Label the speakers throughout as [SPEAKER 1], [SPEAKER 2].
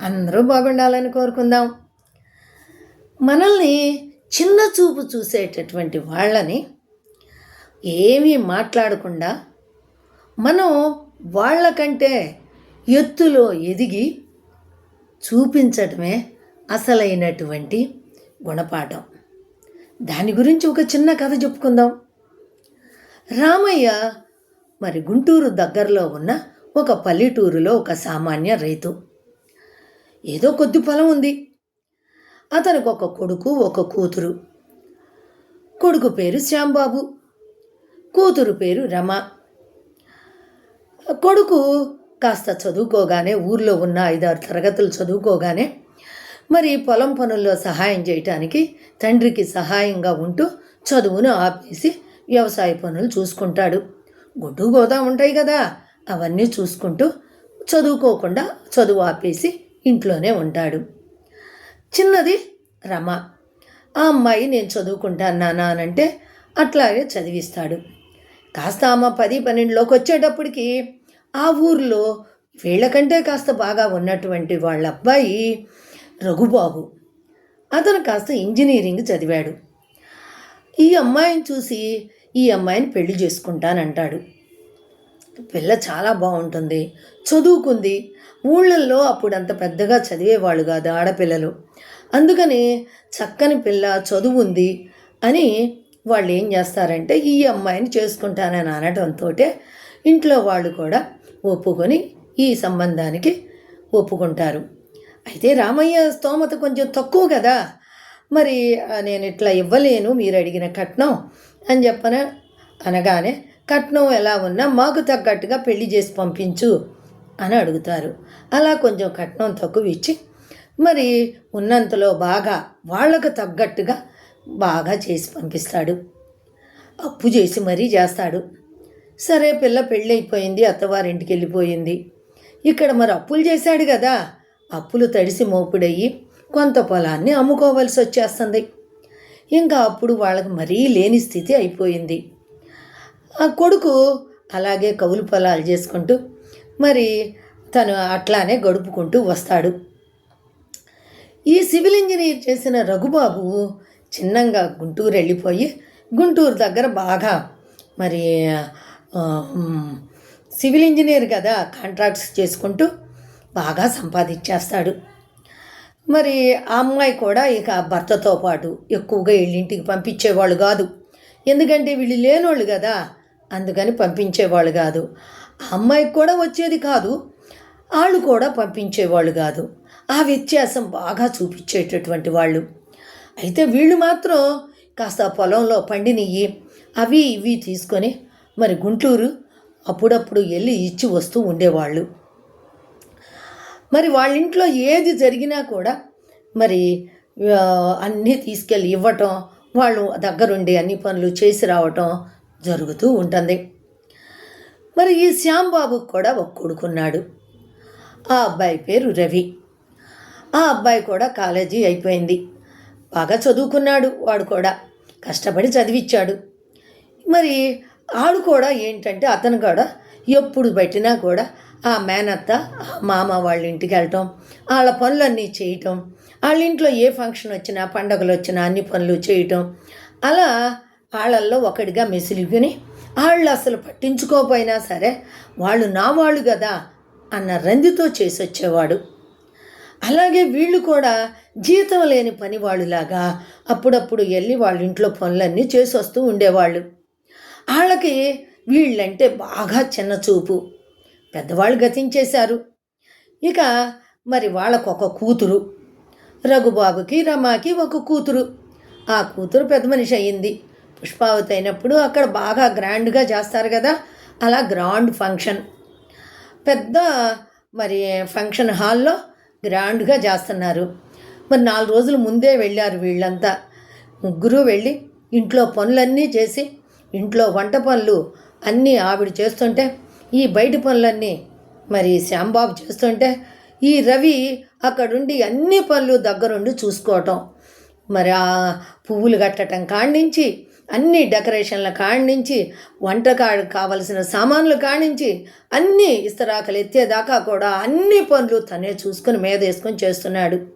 [SPEAKER 1] అందరూ బాగుండాలని కోరుకుందాం. మనల్ని చిన్న చూపు చూసేటటువంటి వాళ్ళని ఏమీ మాట్లాడకుండా మనం వాళ్ళకంటే ఎత్తులో ఎదిగి చూపించటమే అసలైనటువంటి గుణపాఠం. దాని గురించి ఒక చిన్న కథ చెప్పుకుందాం. రామయ్య మరి గుంటూరు దగ్గరలో ఉన్న ఒక పల్లెటూరులో ఒక సామాన్య రైతు. ఏదో కొద్ది పొలం ఉంది. అతనికి ఒక కొడుకు ఒక కూతురు. కొడుకు పేరు శ్యాంబాబు. కూతురు పేరు రమ. కొడుకు కాస్త చదువుకోగానే ఊర్లో ఉన్న ఐదారు తరగతులు చదువుకోగానే మరి పొలం పనుల్లో సహాయం చేయటానికి తండ్రికి సహాయంగా ఉంటూ చదువును ఆపేసి వ్యవసాయ పనులు చూసుకుంటాడు. గుడ్డు గోదా ఉంటాయి కదా అవన్నీ చూసుకుంటూ చదువుకోకుండా చదువు ఆపేసి ఇంట్లోనే ఉంటాడు. చిన్నది రమ. ఆ అమ్మాయి నేను చదువుకుంటాను నానా అని అంటే అట్లాగే చదివిస్తాడు. కాస్త ఆమె పది పన్నెండులోకి వచ్చేటప్పటికి ఆ ఊర్లో వీళ్ళకంటే కాస్త బాగా ఉన్నటువంటి వాళ్ళ అబ్బాయి రఘుబాబు. అతను కాస్త ఇంజనీరింగ్ చదివాడు. ఈ అమ్మాయిని చూసి ఈ అమ్మాయిని పెళ్ళి చేసుకుంటానంటాడు. పిల్ల చాలా బాగుంటుంది. చదువుకుంది. ఊళ్ళల్లో అప్పుడు అంత పెద్దగా చదివేవాళ్ళు కాదు ఆడపిల్లలు. అందుకని చక్కని పిల్ల చదువు ఉంది అని వాళ్ళు ఏం చేస్తారంటే ఈ అమ్మాయిని చేసుకుంటానని అనడంతో ఇంట్లో వాళ్ళు కూడా ఒప్పుకొని ఈ సంబంధానికి ఒప్పుకుంటారు. అయితే రామయ్య స్తోమత కొంచెం తక్కువ కదా. మరి నేను ఇట్లా ఇవ్వలేను మీరు అడిగిన కట్నం అని చెప్పన అనగానే కట్నం ఎలా ఉన్నా మాకు తగ్గట్టుగా పెళ్ళి చేసి పంపించు. అని అడుగుతారు. అలా కొంచెం కట్నం తక్కువ ఇచ్చి మరి ఉన్నంతలో బాగా వాళ్ళకు తగ్గట్టుగా బాగా చేసి పంపిస్తాడు. అప్పు చేసి మరీ చేస్తాడు. సరే పిల్ల పెళ్ళైపోయింది అత్తవారింటికి వెళ్ళిపోయింది ఇక్కడ మరి అప్పులు చేశాడు కదా. అప్పులు తడిసి మోపుడయ్యి కొంత పొలాన్ని అమ్ముకోవలసి వచ్చేస్తుంది. ఇంకా అప్పుడు వాళ్ళకి మరీ లేని స్థితి అయిపోయింది. ఆ కొడుకు అలాగే కౌలు పొలాలు చేసుకుంటూ మరి తను అట్లానే గడుపుకుంటూ వస్తాడు. ఈ సివిల్ ఇంజనీర్ చేసిన రఘుబాబు చిన్నంగా గుంటూరు వెళ్ళిపోయి గుంటూరు దగ్గర బాగా మరి సివిల్ ఇంజనీర్ కదా కాంట్రాక్ట్స్ చేసుకుంటూ బాగా సంపాదించేస్తాడు. మరి ఆ అమ్మాయి కూడా ఇక భర్తతో పాటు ఎక్కువగా వీళ్ళింటికి పంపించేవాళ్ళు కాదు. ఎందుకంటే వీళ్ళు లేనోళ్ళు కదా అందుకని పంపించేవాళ్ళు కాదు. ఆ అమ్మాయికి కూడా వచ్చేది కాదు వాళ్ళు కూడా పంపించేవాళ్ళు కాదు. ఆ వ్యత్యాసం బాగా చూపించేటటువంటి వాళ్ళు. అయితే వీళ్ళు మాత్రం కాస్త పొలంలో పండినయ్యి అవి ఇవి తీసుకొని మరి గుంటూరు అప్పుడప్పుడు వెళ్ళి ఇచ్చి వస్తూ ఉండేవాళ్ళు. మరి వాళ్ళ ఇంట్లో ఏది జరిగినా కూడా మరి అన్నీ తీసుకెళ్ళి ఇవ్వటం వాళ్ళు దగ్గరుండి అన్ని పనులు చేసి రావటం జరుగుతూ ఉంటుంది. మరి ఈ శ్యాంబాబుకు కూడా ఒక కొడుకున్నాడు. ఆ అబ్బాయి పేరు రవి. ఆ అబ్బాయి కూడా కాలేజీ అయిపోయింది. బాగా చదువుకున్నాడు వాడు కూడా. కష్టపడి చదివిచ్చాడు. మరి ఆడు కూడా ఏంటంటే అతను కూడా ఎప్పుడు పెట్టినా కూడా ఆ మేనత్త ఆ మామ వాళ్ళ ఇంటికి వెళ్ళటం వాళ్ళ పనులన్నీ చేయటం వాళ్ళ ఇంట్లో ఏ ఫంక్షన్ వచ్చినా పండగలు వచ్చినా అన్ని పనులు చేయటం అలా వాళ్ళల్లో ఒకడిగా మెసిలిగుని వాళ్ళు అసలు పట్టించుకోకపోయినా సరే వాళ్ళు నా వాళ్ళు కదా అన్న రందితో చేసి వచ్చేవాడు అలాగే వీళ్ళు కూడా జీతం లేని పని వాళ్ళులాగా అప్పుడప్పుడు వెళ్ళి వాళ్ళ ఇంట్లో పనులన్నీ చేసి వస్తూ ఉండేవాళ్ళు. వాళ్ళకి వీళ్ళంటే బాగా చిన్న చూపు పెద్దవాళ్ళు గతించేశారు. ఇక మరి వాళ్ళకు ఒక కూతురు. రఘుబాబుకి రమాకి ఒక కూతురు. ఆ కూతురు పెద్ద మనిషి అయ్యింది పుష్పావతి అయినప్పుడు అక్కడ బాగా గ్రాండ్గా చేస్తారు కదా? అలా గ్రాండ్ ఫంక్షన్. పెద్ద మరి ఫంక్షన్ హాల్లో గ్రాండ్గా చేస్తున్నారు. మరి నాలుగు రోజుల ముందే వెళ్ళారు వీళ్ళంతా. ముగ్గురు వెళ్ళి ఇంట్లో పనులన్నీ చేసి ఇంట్లో వంట పనులు అన్నీ ఆవిడ చేస్తుంటే ఈ బయట పనులన్నీ మరి శ్యాంబాబు చేస్తుంటే ఈ రవి అక్కడుండి అన్ని పనులు దగ్గరుండి చూసుకోవటం. మరి ఆ పువ్వులు కట్టడం కాడి నుంచి అన్ని డెకరేషన్ల కాడి నుంచి వంట కా- కావలసిన సామాన్లు కాడించి అన్ని ఇస్తరాకలు ఎత్తేదాకా కూడా అన్ని పనులు తనే చూసుకుని మీద వేసుకొని చేస్తున్నాడు.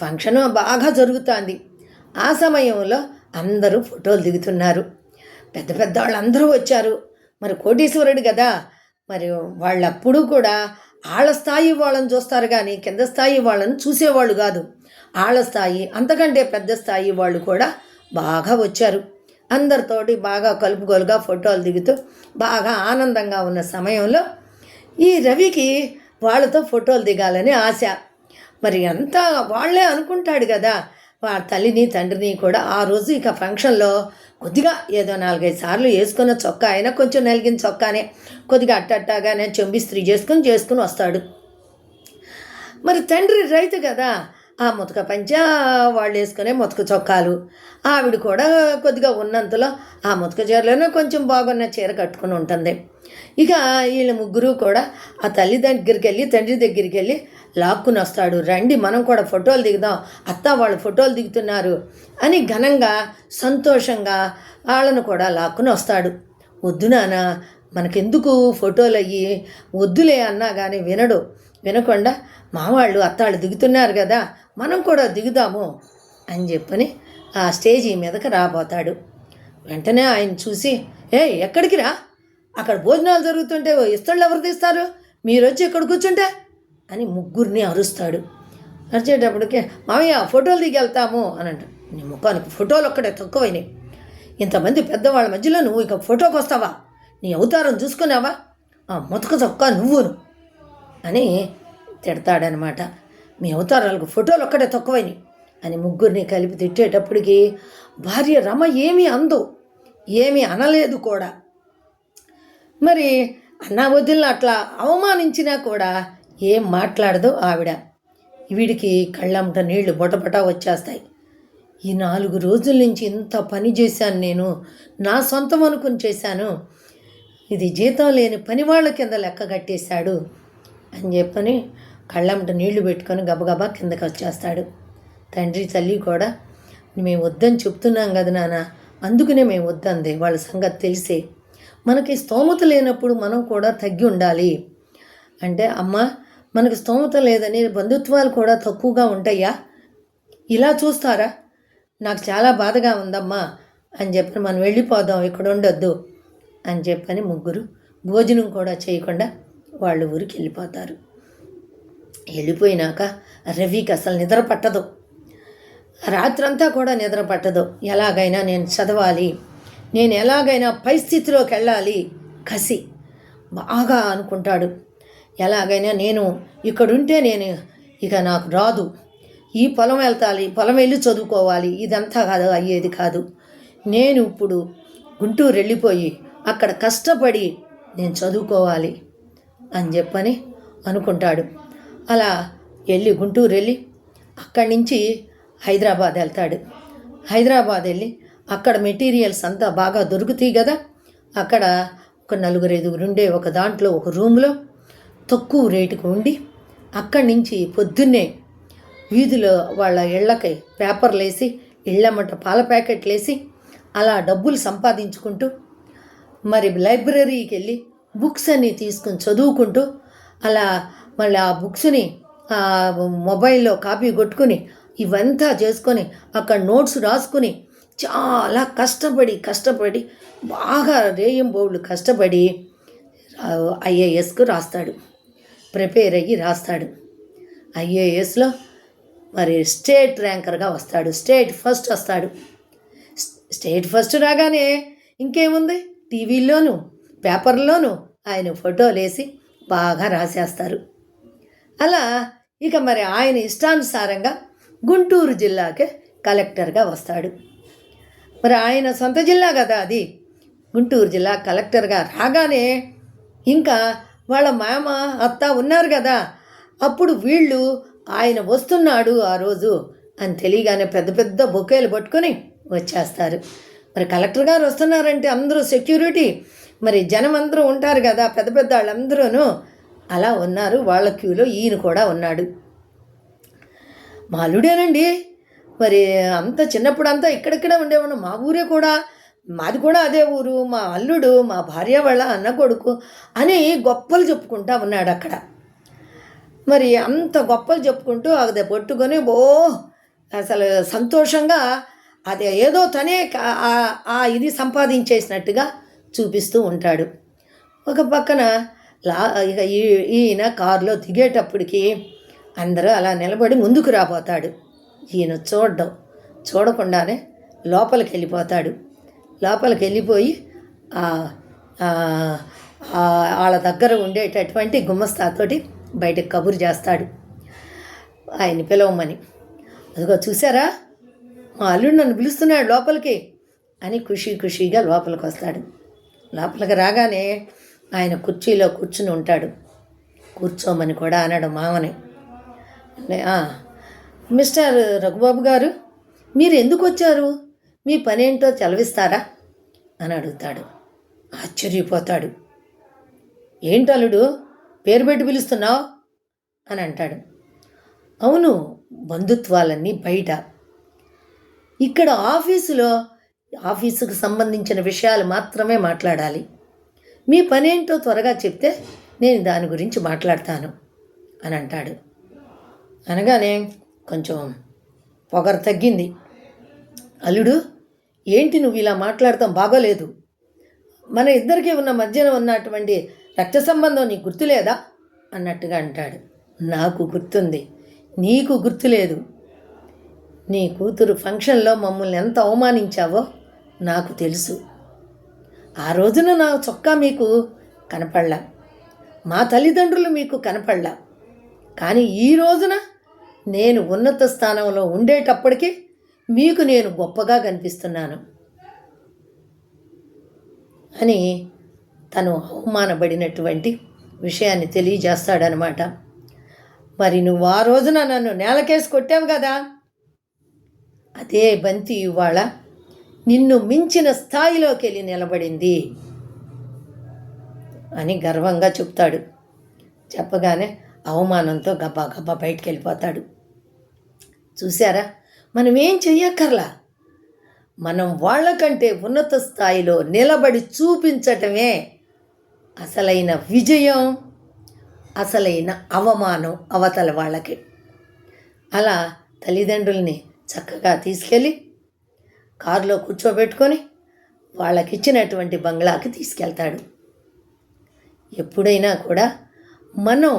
[SPEAKER 1] ఫంక్షన్ బాగా జరుగుతోంది. ఆ సమయంలో అందరూ ఫోటోలు దిగుతున్నారు. పెద్ద పెద్ద వాళ్ళందరూ వచ్చారు. మరి కోటీశ్వరుడు కదా. మరి వాళ్ళప్పుడు కూడా ఆళ్ళ స్థాయి వాళ్ళని చూస్తారు కానీ కింద స్థాయి వాళ్ళని చూసేవాళ్ళు కాదు. ఆళ్ళ స్థాయి అంతకంటే పెద్ద స్థాయి వాళ్ళు కూడా బాగా వచ్చారు. అందరితోటి బాగా కలుపుగోలుగా ఫోటోలు దిగుతూ బాగా ఆనందంగా ఉన్న సమయంలో ఈ రవికి వాళ్ళతో ఫోటోలు దిగాలని ఆశ. మరి అంతా వాళ్ళే అనుకుంటాడు కదా. వాళ్ళ తల్లిని తండ్రిని కూడా ఆ రోజు ఇక ఫంక్షన్లో కొద్దిగా ఏదో నాలుగైదు సార్లు వేసుకున్న చొక్కా అయినా కొంచెం నలిగిన చొక్కానే కొద్దిగా అట్టట్టాగానే చెంబిస్త్రీ చేసుకుని చేసుకుని వస్తాడు. మరి తండ్రి రైతు కదా. ఆ ముతక పంచ వాళ్ళు వేసుకునే ముతక చొక్కాలు. ఆవిడ కూడా కొద్దిగా ఉన్నంతలో ఆ ముతక చీరలోనే కొంచెం బాగున్న చీర కట్టుకుని ఉంటుంది. ఇక వీళ్ళ ముగ్గురు కూడా ఆ తల్లి దగ్గరికి వెళ్ళి తండ్రి దగ్గరికి వెళ్ళి లాక్కుని వస్తాడు. రండి మనం కూడా ఫోటోలు దిగుదాం. అత్త వాళ్ళు ఫోటోలు దిగుతున్నారు అని ఘనంగా సంతోషంగా వాళ్ళను కూడా లాక్కుని వస్తాడు. వద్దు నాన్న మనకెందుకు ఫోటోలు అయ్యి వద్దులే అన్నా కానీ వినడు. వినకుండా మావాళ్ళు అత్తాళ్ళు దిగుతున్నారు కదా మనం కూడా దిగుదాము అని చెప్పని ఆ స్టేజీ మీదకి రాబోతాడు. వెంటనే ఆయన చూసి ఏ ఎక్కడికి రా? అక్కడ భోజనాలు జరుగుతుంటే ఓ ఇస్తళ్ళు ఎవరు తీస్తారు? మీరు వచ్చి ఇక్కడ కూర్చుంటే? అని ముగ్గురిని అరుస్తాడు. అరిచేటప్పటికే మామయ్య ఫోటోలు దిగి వెళ్తాము అని అంటాడు నీ ముఖానికి ఫోటోలు ఒక్కడే తక్కువైనాయి. ఇంతమంది పెద్దవాళ్ళ మధ్యలో నువ్వు ఇక ఫోటోకి వస్తావా నీ అవతారం చూసుకున్నావా? ఆ మొతక చొక్కా నువ్వును. అని తిడతాడనమాట. మీ అవతారాలకు ఫోటోలు ఒక్కడే తక్కువైనవి అని ముగ్గురిని కలిపి తిట్టేటప్పటికి భార్య రమ ఏమీ అందు ఏమీ అనలేదు కూడా. మరి అన్నా వదిలిన అట్లా అవమానించినా కూడా ఏం మాట్లాడదు ఆవిడ. వీడికి కళ్ళమ్మట నీళ్ళు బొటబొట వచ్చేస్తాయి. ఈ నాలుగు రోజుల నుంచి ఇంత పని చేశాను నేను నా సొంతం అనుకుని చేశాను. ఇది జీతం లేని పని వాళ్ళ కింద లెక్క కట్టేశాడు అని చెప్పని కళ్ళమ్మట నీళ్ళు పెట్టుకొని గబగబా కిందకి వచ్చేస్తాడు. తండ్రి తల్లి కూడా మేము వద్దని చెప్తున్నాం కదా నాన్న అందుకనే మేము వద్దంది. వాళ్ళ సంగతి తెలిసే. మనకి స్తోమత లేనప్పుడు మనం కూడా తగ్గి ఉండాలి. అంటే అమ్మ మనకి స్తోమత లేదని బంధుత్వాలు కూడా తక్కువగా ఉంటాయా? ఇలా చూస్తారా? నాకు చాలా బాధగా ఉందమ్మా అని చెప్పి మనం వెళ్ళిపోదాం. ఇక్కడ ఉండొద్దు. అని చెప్పని ముగ్గురు భోజనం కూడా చేయకుండా వాళ్ళ ఊరికి వెళ్ళిపోతారు. వెళ్ళిపోయినాక రవికి అసలు నిద్ర పట్టదు. రాత్రంతా కూడా నిద్ర పట్టదు. ఎలాగైనా నేను చదవాలి. నేను ఎలాగైనా పై స్థితిలోకి వెళ్ళాలి. కసి బాగా అనుకుంటాడు. ఎలాగైనా నేను ఇక్కడుంటే నేను ఇక నాకు రాదు. ఈ పొలం వెళ్తాలి పొలం వెళ్ళి చదువుకోవాలి. ఇదంతా కాదు అయ్యేది కాదు. నేను ఇప్పుడు గుంటూరు వెళ్ళిపోయి అక్కడ కష్టపడి నేను చదువుకోవాలి అని చెప్పని అనుకుంటాడు. అలా వెళ్ళి గుంటూరు వెళ్ళి అక్కడి నుంచి హైదరాబాద్ వెళ్తాడు. హైదరాబాద్ వెళ్ళి అక్కడ మెటీరియల్స్ అంతా బాగా దొరుకుతాయి కదా అక్కడ ఒక నలుగురు ఐదుగురు ఉండే ఒక దాంట్లో ఒక రూమ్లో తక్కువ రేటుకు ఉండి అక్కడి నుంచి పొద్దున్నే వీధిలో వాళ్ళ ఇళ్ళకి పేపర్లు వేసి ఇళ్ళమ్మట పాల ప్యాకెట్లు వేసి అలా డబ్బులు సంపాదించుకుంటూ మరి లైబ్రరీకి వెళ్ళి బుక్స్ అన్నీ తీసుకుని చదువుకుంటూ అలా మళ్ళీ ఆ బుక్స్ని మొబైల్లో కాపీ కొట్టుకుని ఇవంతా చేసుకొని అక్కడ నోట్స్ రాసుకుని చాలా కష్టపడి కష్టపడి బాగా రేయింబోళ్ళు కష్టపడి ఐఏఎస్కు రాస్తాడు. ప్రిపేర్ అయ్యి రాస్తాడు. ఐఏఎస్లో మరి స్టేట్ ర్యాంకర్గా వస్తాడు. స్టేట్ ఫస్ట్ వస్తాడు. స్టేట్ ఫస్ట్ రాగానే ఇంకేముంది? టీవీల్లోనూ పేపర్లోనూ ఆయన ఫోటోలేసి బాగా రాసేస్తారు. అలా ఇక మరి ఆయన ఇష్టానుసారంగా గుంటూరు జిల్లాకే కలెక్టర్గా వస్తాడు. మరి ఆయన సొంత జిల్లా కదా అది. గుంటూరు జిల్లా కలెక్టర్గా రాగానే ఇంకా వాళ్ళ మామ అత్త ఉన్నారు కదా. అప్పుడు వీళ్ళు ఆయన వస్తున్నాడు ఆ రోజు అని తెలియగానే పెద్ద పెద్ద బొకేలు పట్టుకొని వచ్చేస్తారు. మరి కలెక్టర్ గారు వస్తున్నారంటే అందరూ సెక్యూరిటీ. మరి జనం అందరూ ఉంటారు కదా పెద్ద పెద్ద వాళ్ళందరూనూ అలా ఉన్నారు. వాళ్ళ క్యూలో ఈయన కూడా ఉన్నాడు. మా అల్లుడేనండి. మరి అంత చిన్నప్పుడు అంతా ఇక్కడిక్కడ ఉండేవాడు మా ఊరే కూడా మాది కూడా అదే ఊరు. మా అల్లుడు మా భార్య వాళ్ళ అన్న కొడుకు అని గొప్పలు చెప్పుకుంటా ఉన్నాడు అక్కడ. మరి అంత గొప్పలు చెప్పుకుంటూ అది పట్టుకొని ఓ అసలు సంతోషంగా అది ఏదో తనే ఆ- ఆ ఇది సంపాదించేసినట్టుగా చూపిస్తూ ఉంటాడు. ఒక పక్కన లా ఇక ఈ ఈయన కారులో దిగేటప్పటికి అందరూ అలా నిలబడి ముందుకు రాబోతాడు. ఈయన చూడడం చూడకుండానే లోపలికి వెళ్ళిపోతాడు. లోపలికి వెళ్ళిపోయి వాళ్ళ దగ్గర ఉండేటటువంటి గుమ్మస్తాతోటి బయటకు కబురు చేస్తాడు. ఆయన్ని పిలవమని. అదిగో చూసారా? మా అల్లుడు నన్ను పిలుస్తున్నాడు లోపలికి అని ఖుషీ ఖుషీగా లోపలికి వస్తాడు. లోపలికి రాగానే ఆయన కుర్చీలో కూర్చుని ఉంటాడు. కూర్చోమని కూడా అన్నాడు మామని. మిస్టర్ రఘుబాబు గారు మీరు ఎందుకు వచ్చారు? మీ పనేంటో తెలవిస్తారా అని అడుగుతాడు. ఆశ్చర్యపోతాడు. ఏంటలుడు పేరు పెట్టి పిలుస్తున్నావు? అని అంటాడు. అవును బంధుత్వాలన్నీ బయట. ఇక్కడ ఆఫీసులో ఆఫీసుకు సంబంధించిన విషయాలు మాత్రమే మాట్లాడాలి. మీ పనేంటో త్వరగా చెప్తే నేను దాని గురించి మాట్లాడతాను అని అంటాడు. అనగానే కొంచెం పొగరు తగ్గింది. అల్లుడు ఏంటి నువ్వు ఇలా మాట్లాడతాం బాగోలేదు? మన ఇద్దరికీ ఉన్న మధ్యన ఉన్నటువంటి రక్త సంబంధం నీకు గుర్తులేదా? అన్నట్టుగా అంటాడు. నాకు గుర్తుంది. నీకు గుర్తులేదు. నీ కూతురు ఫంక్షన్లో మమ్మల్ని ఎంత అవమానించావో నాకు తెలుసు. ఆ రోజున నా చొక్కా మీకు కనపడలా. మా తల్లిదండ్రులు మీకు కనపడలా. కానీ ఈ రోజున నేను ఉన్నత స్థానంలో ఉండేటప్పటికీ మీకు నేను గొప్పగా కనిపిస్తున్నాను. అని తను అవమానపడినటువంటి విషయాన్ని తెలియజేస్తాడనమాట మరి నువ్వు ఆ రోజున నన్ను నేలకేసి కొట్టావు కదా? అదే బంతి ఇవాళ నిన్ను మించిన స్థాయిలోకి వెళ్ళి నిలబడింది అని గర్వంగా చెప్తాడు. చెప్పగానే అవమానంతో గబ్బా గబ్బా బయటికి వెళ్ళిపోతాడు చూసారా మనం ఏం చెయ్యక్కర్లా? మనం వాళ్ళకంటే ఉన్నత స్థాయిలో నిలబడి చూపించటమే అసలైన విజయం అసలైన అవమానం అవతల వాళ్ళకి. అలా తల్లిదండ్రుల్ని చక్కగా తీసుకెళ్ళి కారులో కూర్చోబెట్టుకొని వాళ్ళకి ఇచ్చినటువంటి బంగ్లాకి తీసుకెళ్తాడు. ఎప్పుడైనా కూడా మనం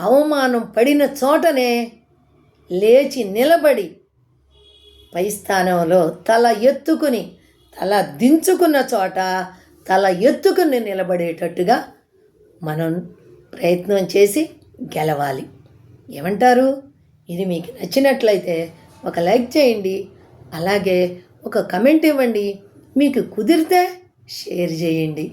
[SPEAKER 1] అవమానం పడిన చోటనే లేచి నిలబడి పై స్థానంలో తల ఎత్తుకుని తల దించుకున్న చోట తల ఎత్తుకుని నిలబడేటట్టుగా మనం ప్రయత్నం చేసి గెలవాలి. ఏమంటారు? ఇది మీకు నచ్చినట్లయితే ఒక లైక్ చేయండి. అలాగే ఒక కమెంట్ ఇవ్వండి. మీకు కుదిరితే షేర్ చేయండి.